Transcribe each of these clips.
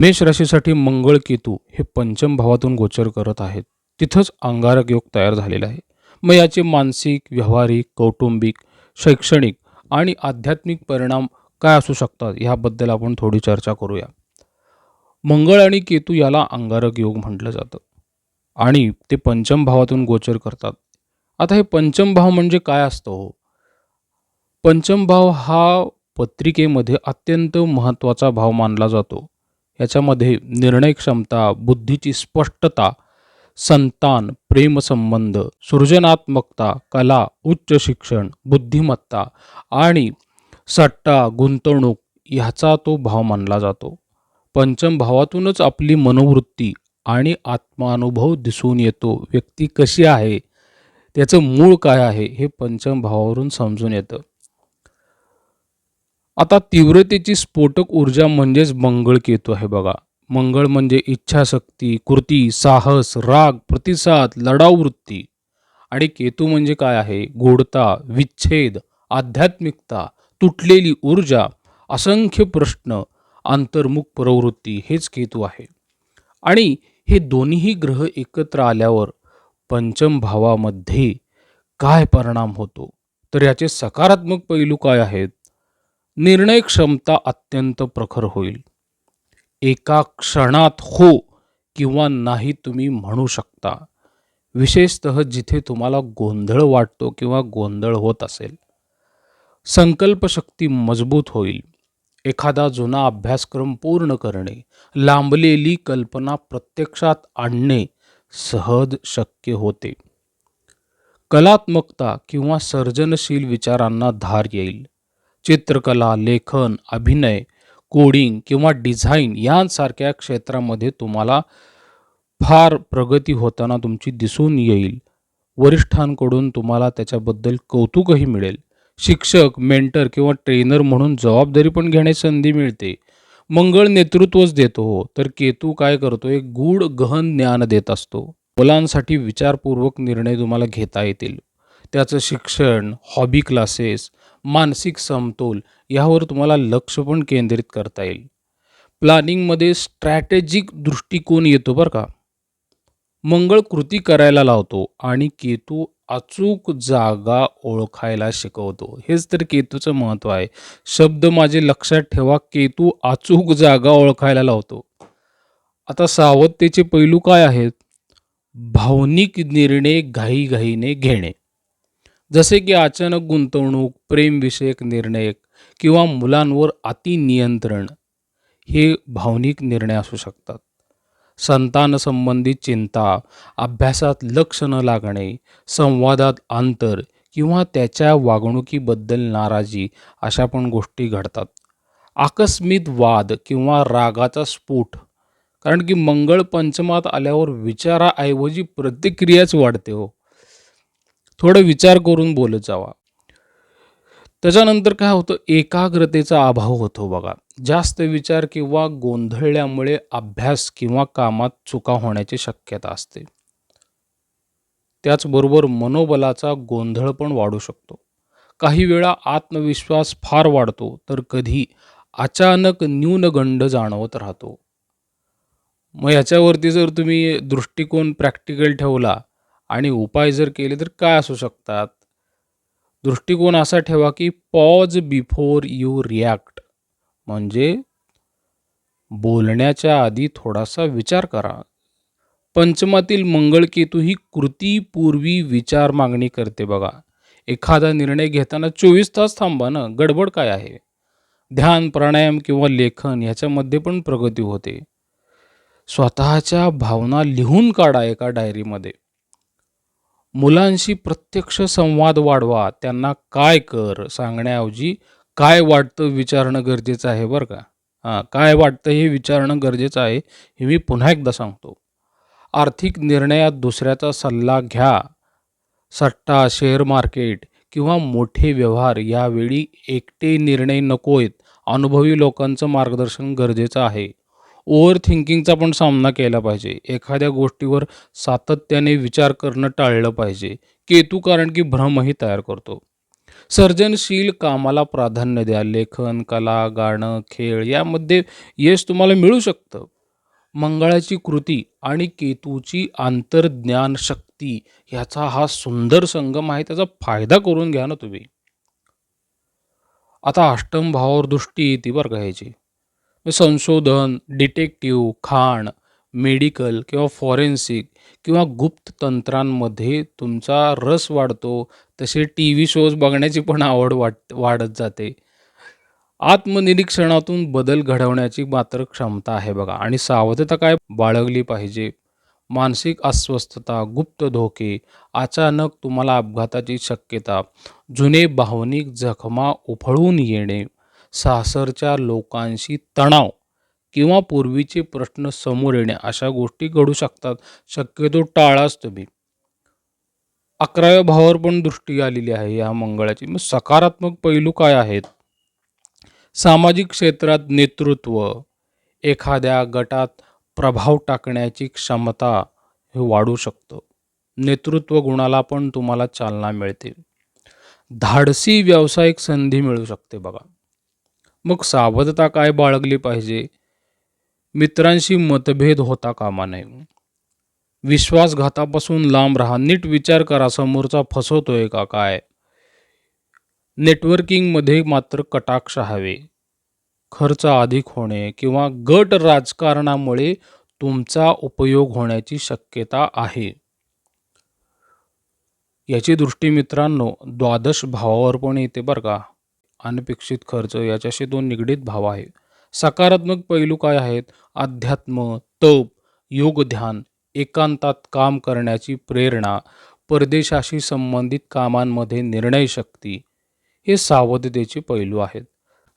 मेष राशीसाठी मंगळ केतू हे पंचम भावातून गोचर करत आहेत. तिथंच अंगारक योग तयार झालेला आहे. मग याचे मानसिक व्यावहारिक कौटुंबिक शैक्षणिक आणि आध्यात्मिक परिणाम काय असू शकतात ह्याबद्दल आपण थोडी चर्चा करूया. मंगळ आणि केतू याला अंगारक योग म्हटलं जातं. आणि ते पंचम भावातून गोचर करतात. आता हे पंचम भाव म्हणजे काय असतं? हो पंचम भाव हा पत्रिकेमध्ये अत्यंत महत्त्वाचा भाव मानला जातो. याच्यामध्ये निर्णय क्षमता बुद्धीची स्पष्टता संतान प्रेमसंबंध सृजनात्मकता कला उच्च शिक्षण बुद्धिमत्ता आणि सट्टा गुंतवणूक ह्याचा तो भाव मानला जातो. पंचम भावातूनच आपली मनोवृत्ती आणि आत्मानुभव दिसून येतो. व्यक्ती कशी आहे? त्याचं मूळ काय आहे? हे पंचम भावावरून समजून येतं. आता तीव्रतेची स्फोटक ऊर्जा म्हणजेच मंगळ केतू आहे बघा. मंगळ म्हणजे इच्छाशक्ती कृती साहस राग प्रतिसाद लढाऊ वृत्ती. आणि केतू म्हणजे काय आहे? गोडता विच्छेद आध्यात्मिकता तुटलेली ऊर्जा असंख्य प्रश्न अंतर्मुख प्रवृत्ती हेच केतू आहे. आणि हे दोन्हीही ग्रह एकत्र आल्यावर पंचम भावामध्ये काय परिणाम होतो? तर याचे सकारात्मक पैलू काय आहेत? निर्णय क्षमता अत्यंत प्रखर होईल. एका क्षणात हो किंवा नाही तुम्ही म्हणू शकता. विशेषतः जिथे तुम्हाला गोंधळ वाटतो किंवा गोंधळ होत असेल. संकल्पशक्ती मजबूत होईल. एखादा जुना अभ्यासक्रम पूर्ण करणे लांबलेली कल्पना प्रत्यक्षात आणणे सहज शक्य होते. कलात्मकता किंवा सर्जनशील विचारांना धार येईल. चित्रकला लेखन अभिनय कोडिंग किंवा डिझाईन यांसारख्या क्षेत्रामध्ये तुम्हाला फार प्रगती होताना तुमची दिसून येईल. वरिष्ठांकडून तुम्हाला त्याच्याबद्दल कौतुकही मिळेल. शिक्षक मेंटर किंवा ट्रेनर म्हणून जबाबदारी पण घेण्याची संधी मिळते. मंगळ नेतृत्वच देतो हो तर केतू काय करतो? एक गूढ गहन ज्ञान देत असतो. मुलांसाठी विचारपूर्वक निर्णय तुम्हाला घेता येतील. त्याचं शिक्षण हॉबी क्लासेस मानसिक समतोल यावर तुम्हाला लक्ष पण केंद्रित करता येईल. प्लॅनिंगमध्ये स्ट्रॅटेजिक दृष्टिकोन येतो बरं का. मंगळ कृती करायला लावतो आणि केतू अचूक जागा ओळखायला शिकवतो. हेच तर केतूचं महत्त्व आहे. शब्द माझे लक्षात ठेवा केतू अचूक जागा ओळखायला लावतो. आता सावधतेचे पैलू काय आहेत? भावनिक निर्णय घाईघाईने घेणे. जसे की अचानक गुंतवणूक प्रेमविषयक निर्णय किंवा मुलांवर अतिनियंत्रण हे भावनिक निर्णय असू शकतात. संतानसंबंधित चिंता अभ्यासात लक्ष न लागणे संवादात अंतर किंवा त्याच्या वागणुकीबद्दल नाराजी अशा पण गोष्टी घडतात. आकस्मित वाद किंवा रागाचा स्फोट कारण की मंगळ पंचमात आल्यावर विचाराऐवजी प्रतिक्रियाच वाढते हो. थोडं विचार करून बोलत जावा. त्याच्यानंतर काय होतं? एकाग्रतेचा अभाव होतो बघा. जास्त विचार किंवा गोंधळल्यामुळे अभ्यास किंवा कामात चुका होण्याची शक्यता असते. त्याचबरोबर मनोबलाचा गोंधळ पण वाढू शकतो. काही वेळा आत्मविश्वास फार वाढतो तर कधी अचानक न्यूनगंड जाणवत राहतो. मग याच्यावरती जर तुम्ही दृष्टिकोन प्रॅक्टिकल ठेवला आणि उपाय जर केले तर काय असू शकतात? दृष्टिकोन असा ठेवा की पॉज बिफोर यू रिॲक्ट म्हणजे बोलण्याच्या आधी थोडासा विचार करा. पंचमातील मंगळकेतू ही कृतीपूर्वी विचार मागणी करते बघा. एखादा निर्णय घेताना चोवीस तास थांबा ना गडबड काय आहे? ध्यान प्राणायाम किंवा लेखन ह्याच्यामध्ये पण प्रगती होते. स्वतःच्या भावना लिहून काढा एका डायरीमध्ये मुलांशी प्रत्यक्ष संवाद वाढवा त्यांना काय कर सांगण्याऐवजी काय वाटतं विचारणं गरजेचं आहे बरं का? हां काय वाटतं हे विचारणं गरजेचं आहे हे मी पुन्हा एकदा सांगतो. आर्थिक निर्णयात दुसऱ्याचा सल्ला घ्या. सट्टा शेअर मार्केट किंवा मोठे व्यवहार यावेळी एकटे निर्णय नको आहेत अनुभवी लोकांचं मार्गदर्शन गरजेचं आहे. ओव्हर थिंकिंगचा पण सामना केला पाहिजे. एखाद्या गोष्टीवर सातत्याने विचार करणं टाळलं पाहिजे. केतू कारण की भ्रमही तयार करतो. सर्जनशील कामाला प्राधान्य द्या. लेखन कला गाणं खेळ यामध्ये यश तुम्हाला मिळू शकतं. मंगळाची कृती आणि केतूची आंतरज्ञान शक्ती ह्याचा हा सुंदर संगम आहे. त्याचा फायदा करून घ्या ना तुम्ही. आता अष्टम भावावर दृष्टी येते बरं का ह्याची. संशोधन डिटेक्टिव्ह खाण मेडिकल किंवा फॉरेन्सिक किंवा गुप्त तंत्रांमध्ये तुमचा रस वाढतो तसे टी व्ही शोज बघण्याची पण आवड वाट वाढत जाते. आत्मनिरीक्षणातून बदल घडवण्याची मात्र क्षमता आहे बघा. आणि सावधता काय बाळगली पाहिजे? मानसिक अस्वस्थता गुप्त धोके अचानक तुम्हाला अपघाताची शक्यता जुने भावनिक जखमा उफळून येणे सासरच्या लोकांशी तणाव किंवा पूर्वीचे प्रश्न समोर येणे अशा गोष्टी घडू शकतात. शक्यतो टाळाच तुम्ही. अकराव्या भावावर पण दृष्टी आलेली आहे या मंगळाची. मग सकारात्मक पैलू काय आहेत? सामाजिक क्षेत्रात नेतृत्व एखाद्या गटात प्रभाव टाकण्याची क्षमता हे वाढू शकतं. नेतृत्व गुणाला पण तुम्हाला चालना मिळते. धाडसी व्यावसायिक संधी मिळू शकते बघा. मग सावधता काय बाळगली पाहिजे? मित्रांशी मतभेद होता कामा नये. विश्वासघातापासून लांब राहा. नीट विचार करा समोरचा फसवतोय का काय? नेटवर्किंगमध्ये मात्र कटाक्ष हवे. खर्च अधिक होणे किंवा गट राजकारणामुळे तुमचा उपयोग होण्याची शक्यता आहे. याची दृष्टी मित्रांनो द्वादश भावावर पण येते बरं का? अनपेक्षित खर्च याच्याशी दोन निगडीत भाव आहे. सकारात्मक पैलू काय आहेत? अध्यात्म तप योग ध्यान एकांतात काम करण्याची प्रेरणा परदेशाशी संबंधित कामांमध्ये निर्णय शक्ती हे सावधतेचे पैलू आहेत.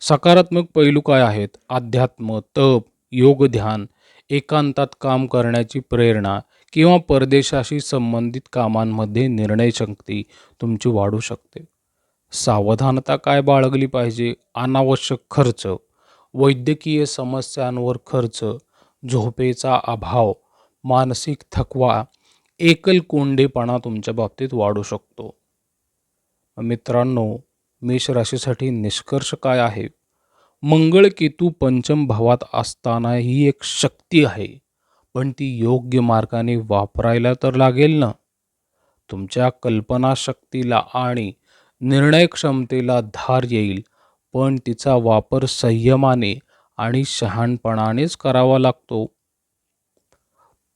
सकारात्मक पैलू काय आहेत? अध्यात्म तप योग ध्यान एकांतात काम करण्याची प्रेरणा किंवा परदेशाशी संबंधित कामांमध्ये निर्णय शक्ती तुमची वाढू शकते. सावधानता काय बाळगली पाहिजे? अनावश्यक खर्च वैद्यकीय समस्यांवर खर्च झोपेचा अभाव मानसिक थकवा एकलकोंडेपणा तुमच्या बाबतीत वाढू शकतो. मित्रांनो मेष राशीसाठी निष्कर्ष काय आहे? मंगळ केतू पंचम भावात असताना ही एक शक्ती आहे. पण ती योग्य मार्गाने वापरायला तर लागेल ना? तुमच्या कल्पनाशक्तीला आणि निर्णय क्षमतेला धार येईल पण तिचा वापर संयमाने आणि शहाणपणानेच करावा लागतो.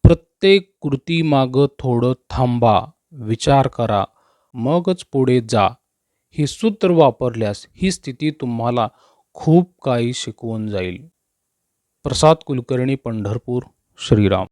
प्रत्येक कृतीमागं थोडं थांबा विचार करा मगच पुढे जा. हे सूत्र वापरल्यास ही स्थिती तुम्हाला खूप काही शिकवून जाईल. प्रसाद कुलकर्णी पंढरपूर श्रीराम.